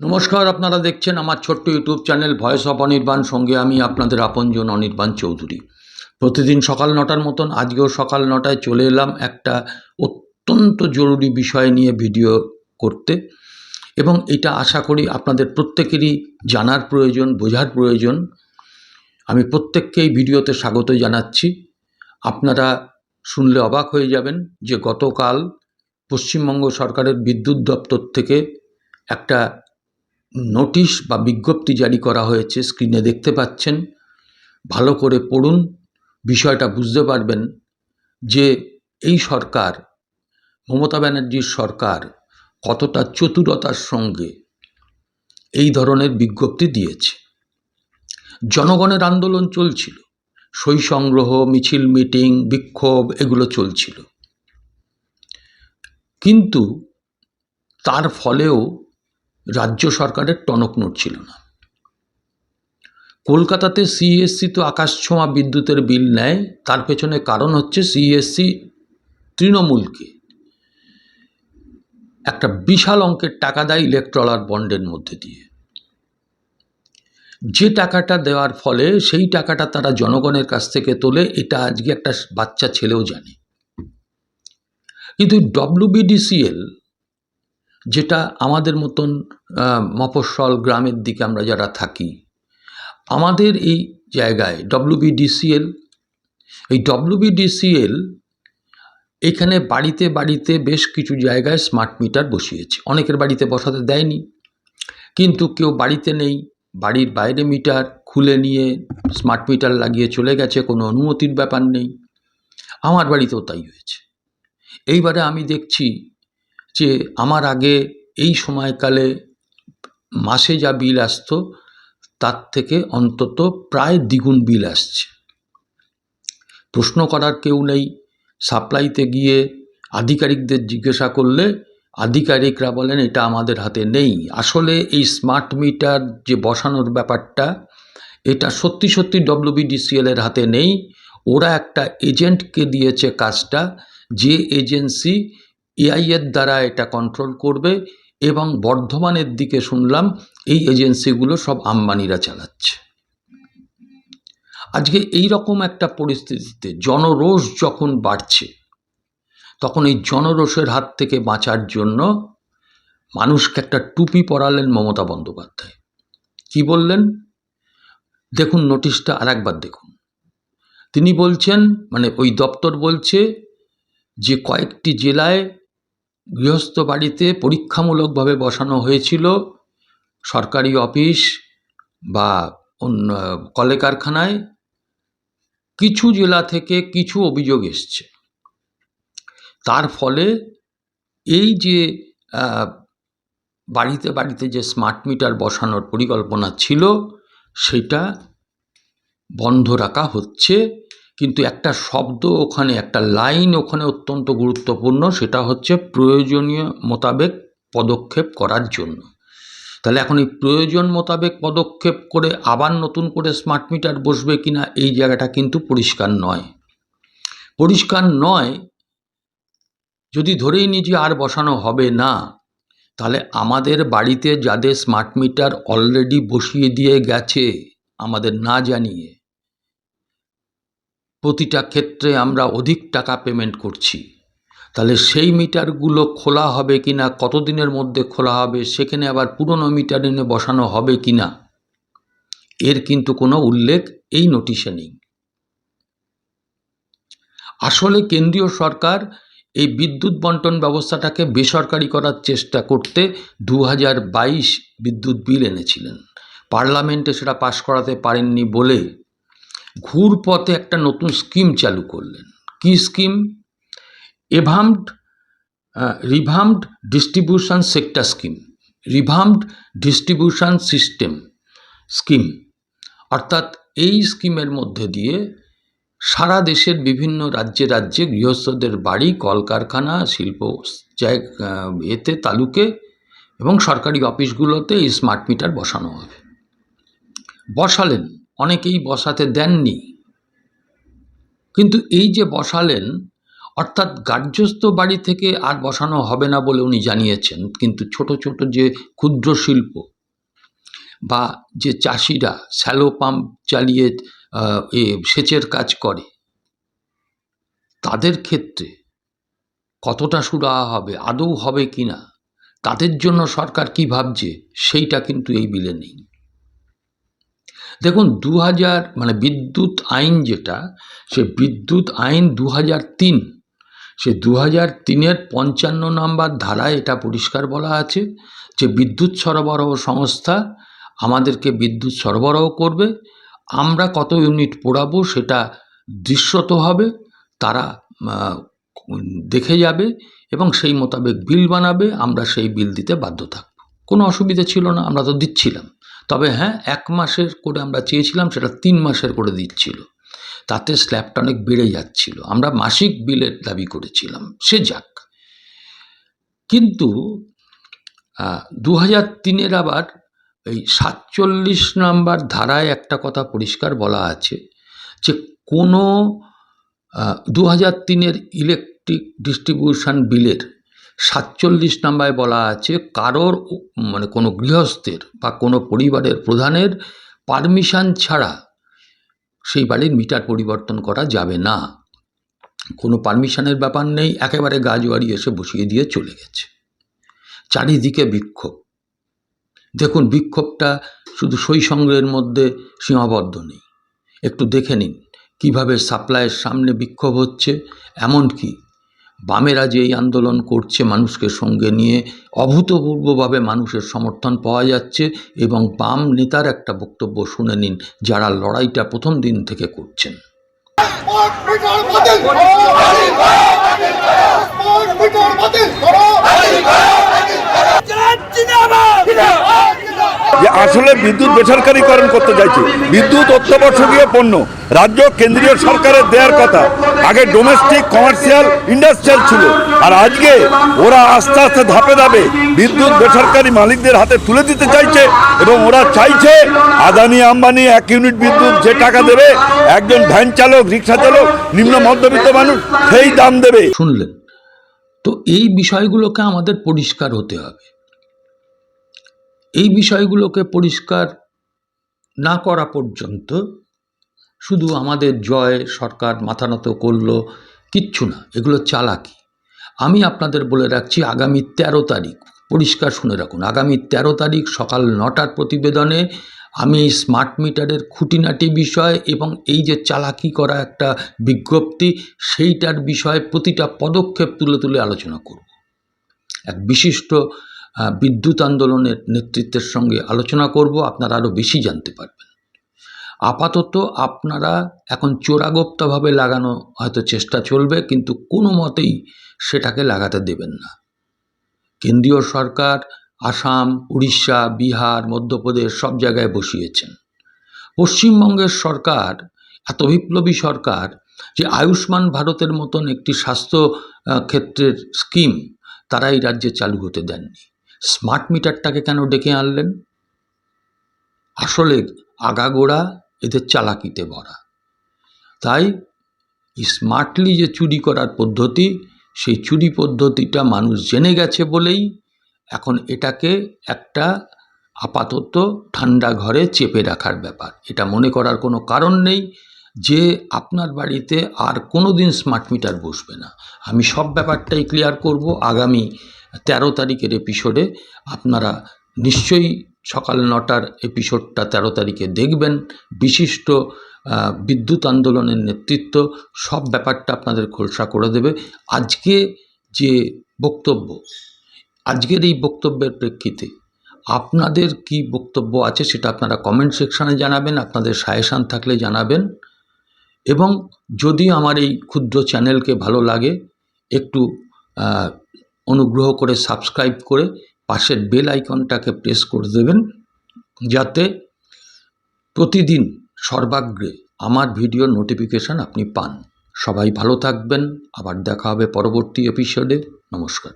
নমস্কার, আপনারা দেখছেন আমার ছোট্ট YouTube channel voice of Anirban. সঙ্গে আমি আপনাদের আপনজন অনির্বাণ চৌধুরী। প্রতিদিন সকাল নটার মতন, আজকেও সকাল নটায় চলে এলাম একটা অত্যন্ত জরুরি বিষয় নিয়ে ভিডিও করতে। এবং এটা আশা করি আপনাদের প্রত্যেকেরই জানার প্রয়োজন, বোঝার প্রয়োজন। আমি প্রত্যেককেই ভিডিওতে স্বাগত জানাচ্ছি। আপনারা শুনলে অবাক হয়ে যাবেন যে গতকাল পশ্চিমবঙ্গ সরকারের বিদ্যুৎ দপ্তর থেকে একটা নোটিশ বা বিজ্ঞপ্তি জারি করা হয়েছে, স্ক্রিনে দেখতে পাচ্ছেন। ভালো করে পড়ুন, বিষয়টা বুঝতে পারবেন যে এই সরকার, মমতা ব্যানার্জির সরকার কতটা চতুরতার সঙ্গে এই ধরনের বিজ্ঞপ্তি দিয়েছে। জনগণের আন্দোলন চলছিল, সই সংগ্রহ, মিছিল, মিটিং, বিক্ষোভ, এগুলো চলছিল। কিন্তু তার ফলেও রাজ্য সরকারের টনক নড়ছিল না। কলকাতাতে সিএসসি তো আকাশছোঁয়া বিদ্যুতের বিল নেয়, তার পেছনে কারণ হচ্ছে সিএসসি তৃণমূলকে একটা বিশাল অঙ্কের টাকা দেয় ইলেকট্রলার বন্ডের মধ্যে দিয়ে। যে টাকাটা দেওয়ার ফলে সেই টাকাটা তারা জনগণের কাছ থেকে তোলে, এটা আজকে একটা বাচ্চা ছেলেও জানে। কিন্তু ডব্লিউবিডিসিএল যেটা আমাদের মতন মফস্বল গ্রামের দিকে আমরা যারা থাকি, আমাদের এই জায়গায় ডব্লিউবিডিসিএল এই ডব্লিউবিডিসিএল এখানে বাড়িতে বাড়িতে বেশ কিছু জায়গায় স্মার্ট মিটার বসিয়েছে। অনেকের বাড়িতে বসাতে দেয়নি। কিন্তু কেউ বাড়িতে নেই, বাড়ির বাইরে মিটার খুলে নিয়ে স্মার্ট মিটার লাগিয়ে চলে গেছে, কোনো অনুমতির ব্যাপার নেই। আমার বাড়িতেও তাই হয়েছে। এইবারে আমি দেখছি যে আমার আগে এই সময়কালে মাসে যা বিল আসত, তার থেকে অন্তত প্রায় দ্বিগুণ বিল আসছে। প্রশ্ন করার কেউ নেই। সাপ্লাইতে গিয়ে আধিকারিকদের জিজ্ঞাসা করলে আধিকারিকরা বলেন, এটা আমাদের হাতে নেই। আসলে এই স্মার্ট মিটার যে বসানোর ব্যাপারটা, এটা সত্যি সত্যি ডব্লিউবিডিসিএল এর হাতে নেই। ওরা একটা এজেন্টকে দিয়েছে কাজটা, যে এজেন্সি এআই এর দ্বারা এটা কন্ট্রোল করবে এবং বর্ধমানের দিকে শুনলাম এই এজেন্সিগুলো সব আম্বানিরা চালাচ্ছে। আজকে এই রকম একটা পরিস্থিতিতে জনরোষ যখন বাড়ছে, তখন এই জনরোষের হাত থেকে বাঁচার জন্য মানুষকে একটা টুপি পরালেন মমতা বন্দ্যোপাধ্যায়। কি বললেন? দেখুন, নোটিশটা আরেকবার দেখুন। তিনি বলছেন মানে ওই দপ্তর বলছে যে কয়েকটি জেলায় গৃহস্থ বাড়িতে পরীক্ষামূলকভাবে বসানো হয়েছিল, সরকারি অফিস বা অন্য কলে কারখানায় কিছু জেলা থেকে কিছু অভিযোগ এসছে। তার ফলে এই যে বাড়িতে বাড়িতে যে স্মার্ট মিটার বসানোর পরিকল্পনা ছিল, সেটা বন্ধ রাখা হচ্ছে। কিন্তু একটা শব্দ ওখানে, একটা লাইন ওখানে অত্যন্ত গুরুত্বপূর্ণ, সেটা হচ্ছে প্রয়োজনীয় মোতাবেক পদক্ষেপ করার জন্য। তাহলে এখন এই প্রয়োজন মোতাবেক পদক্ষেপ করে আবার নতুন করে স্মার্ট মিটার বসবে কিনা, এই জায়গাটা কিন্তু পরিষ্কার নয়। পরিষ্কার নয়, যদি ধরেই নিই যে আর বসানো হবে না, তাহলে আমাদের বাড়িতে যাদের স্মার্ট মিটার অলরেডি বসিয়ে দিয়ে গেছে, আমাদের না জানিয়ে প্রতিটা ক্ষেত্রে আমরা অধিক টাকা পেমেন্ট করছি। তাহলে সেই মিটারগুলো খোলা হবে কি না কতদিনের মধ্যে খোলা হবে, সেখানে আবার পুরনো মিটার এনে বসানো হবে কি না এর কিন্তু কোনো উল্লেখ এই নোটিশে নেই। আসলে কেন্দ্রীয় সরকার এই বিদ্যুৎ বন্টন ব্যবস্থাটাকে বেসরকারি করার চেষ্টা করতে দু হাজার বাইশ বিদ্যুৎ বিল এনেছিলেন। পার্লামেন্টে সেটা পাশ করাতে পারেননি বলে ঘুরপথে একটা নতুন স্কিম চালু করলেন। কি scheme? এভামড revamped distribution sector scheme. Revamped distribution system scheme. অর্থাৎ এই স্কিমের মধ্যে দিয়ে সারা দেশের বিভিন্ন রাজ্যে রাজ্যে গৃহস্থদের বাড়ি, কলকারখানা, শিল্প এতে তালুকে এবং সরকারি অফিসগুলোতে এই স্মার্ট মিটার বসানো হবে। বসালেন। অনেকেই বসাতে দেননি। কিন্তু এই যে বসালেন, অর্থাৎ গার্হস্থ বাড়ি থেকে আর বসানো হবে না বলে উনি জানিয়েছেন, কিন্তু ছোট ছোট যে ক্ষুদ্র শিল্প বা যে চাষিরা স্যালো পাম্প চালিয়ে এ সেচের কাজ করে, তাদের ক্ষেত্রে কতটা সুরাহা হবে, আদৌ হবে কি না তাদের জন্য সরকার কি ভাবছে, সেইটা কিন্তু এই বিলে নেই। দেখুন দু হাজার মানে বিদ্যুৎ আইন যেটা, সে বিদ্যুৎ আইন দু হাজার তিন। সে দু হাজার তিনের পঞ্চান্ন নম্বর ধারায় এটা পরিষ্কার বলা আছে যে বিদ্যুৎ সরবরাহ সংস্থা আমাদেরকে বিদ্যুৎ সরবরাহ করবে, আমরা কত ইউনিট পোড়াবো সেটা দৃশ্যত হবে, তারা দেখে যাবে এবং সেই মোতাবেক বিল বানাবে, আমরা সেই বিল দিতে বাধ্য থাকব। কোনো অসুবিধা ছিল না, আমরা তো দিচ্ছিলাম। তবে হ্যাঁ এক মাসের করে আমরা চেয়েছিলাম, সেটা তিন মাসের করে দিচ্ছিল। তাতে স্ল্যাবটা অনেক বেড়ে যাচ্ছিল। আমরা মাসিক বিলের দাবি করেছিলাম, সে যাক। কিন্তু দু হাজার তিনের আবার এই সাতচল্লিশ নাম্বার ধারায় একটা কথা পরিষ্কার বলা আছে যে, কোনো দু হাজার তিনের ইলেকট্রিক ডিস্ট্রিবিউশন বিলের সাতচল্লিশ নাম্বারে বলা আছে, কারোর মানে কোনো গৃহস্থের বা কোনো পরিবারের প্রধানের পারমিশন ছাড়া সেই বাড়ির মিটার পরিবর্তন করা যাবে না। কোনো পারমিশনের ব্যাপার নেই, একেবারে গাজওয়ারি এসে বসিয়ে দিয়ে চলে গেছে। চারিদিকে বিক্ষোভ। দেখুন, বিক্ষোভটা শুধু সংগ্রহের মধ্যে সীমাবদ্ধ নেই। একটু দেখে নিন, কীভাবে সাপ্লাইয়ের সামনে বিক্ষোভ হচ্ছে, এমনকি বামেরা যে এই আন্দোলন করছে মানুষকে সঙ্গে নিয়ে অভূতপূর্বভাবে মানুষের সমর্থন পাওয়া যাচ্ছে এবং বাম নেতার একটা বক্তব্য শুনে নিন যারা লড়াইটা প্রথম দিন থেকে করছেন করো স্মার্ট মিটার বাতিল করো যে আসলে বিদ্যুৎ বেসরকারীকরণ করতে চাইছে। বিদ্যুৎ অত্যাবশ্যকীয় পণ্য। রাজ্য কেন্দ্রীয় সরকারের দেওয়ার কথা। আগে ডোমেস্টিক কমার্শিয়াল ইন্ডাস্ট্রিয়াল ছিল। আর আজকে ওরা আস্তে আস্তে ধাপে ধাপে বিদ্যুৎ বেসরকারি মালিকদের হাতে তুলে দিতে চাইছে এবং ওরা চাইছে আদানি আম্বানি এক ইউনিট বিদ্যুৎ যে টাকা দেবে, একজন ভ্যান চালক, রিক্সা চালক, নিম্ন মধ্যবিত্ত মানুষ, সেই দাম দেবে। শুনলেন। তো এই বিষয়গুলোকে আমাদের পরিষ্কার হতে হবে। এই বিষয়গুলোকে পরিষ্কার না করা পর্যন্ত শুধু আমাদের জয় সরকার মাথা নত করল কিচ্ছু না, এগুলো চালাকি। আমি আপনাদের বলে রাখছি, আগামী তেরো তারিখ, পরিষ্কার শুনে রাখুন, আগামী তেরো তারিখ সকাল নটার প্রতিবেদনে আমি স্মার্ট মিটারের খুঁটিনাটি বিষয় এবং এই যে চালাকি করা একটা বিজ্ঞপ্তি, সেইটার বিষয়ে প্রতিটা পদক্ষেপ তুলে তুলে আলোচনা করব। এক বিশিষ্ট বিদ্যুৎ আন্দোলনের নেতৃত্বের সঙ্গে আলোচনা করব, আপনারা আরও বেশি জানতে পারবেন। আপাতত আপনারা এখন চোরাগোপ্তাভাবে লাগানো হয়তো চেষ্টা চলবে, কিন্তু কোনো মতেই সেটাকে লাগাতে দেবেন না। কেন্দ্রীয় সরকার, আসাম, উড়িষ্যা, বিহার, মধ্যপ্রদেশ সব জায়গায় বসিয়েছেন। পশ্চিমবঙ্গের সরকার, এত বিপ্লবী সরকার যে আয়ুষ্মান ভারতের মতন একটি স্বাস্থ্য ক্ষেত্রের স্কিম তারা এই রাজ্যে চালু হতে দেননি। স্মার্ট মিটারটাকে কেন ডেকে আনলেন? আসলে আগাগোড়া এদের চালাকিতে ভরা। তাই স্মার্টলি যে চুরি করার পদ্ধতি, সেই চুরি পদ্ধতিটা মানুষ জেনে গেছে বলেই এখন এটাকে একটা আপাতত ঠান্ডা ঘরে চেপে রাখার ব্যাপার। এটা মনে করার কোনো কারণ নেই যে আপনার বাড়িতে আর কোনো দিন স্মার্ট মিটার বসবে না। আমি সব ব্যাপারটাই ক্লিয়ার করব। আগামী তেরো তারিখের এপিসোডে আপনারা নিশ্চয়ই সকাল নটার এপিসোডটা তেরো তারিখে দেখবেন। বিশিষ্ট বিদ্যুৎ আন্দোলনের নেতৃত্ব সব ব্যাপারটা আপনাদের খোলসা করে দেবে। আজকে যে বক্তব্য, আজকের এই বক্তব্যের প্রেক্ষিতে আপনাদের কি বক্তব্য আছে সেটা আপনারা কমেন্ট সেকশানে জানাবেন, আপনাদের সাজেশান থাকলে জানাবেন। এবং যদি আমার এই ক্ষুদ্র চ্যানেলকে ভালো লাগে, একটু অনুগ্রহ করে সাবস্ক্রাইব করে পাশের বেল আইকনটাকে প্রেস করে দেবেন যাতে প্রতিদিন সর্বাগ্রে আমার ভিডিও নোটিফিকেশান আপনি পান। সবাই ভালো থাকবেন। আবার দেখা হবে পরবর্তী এপিসোডে নমস্কার।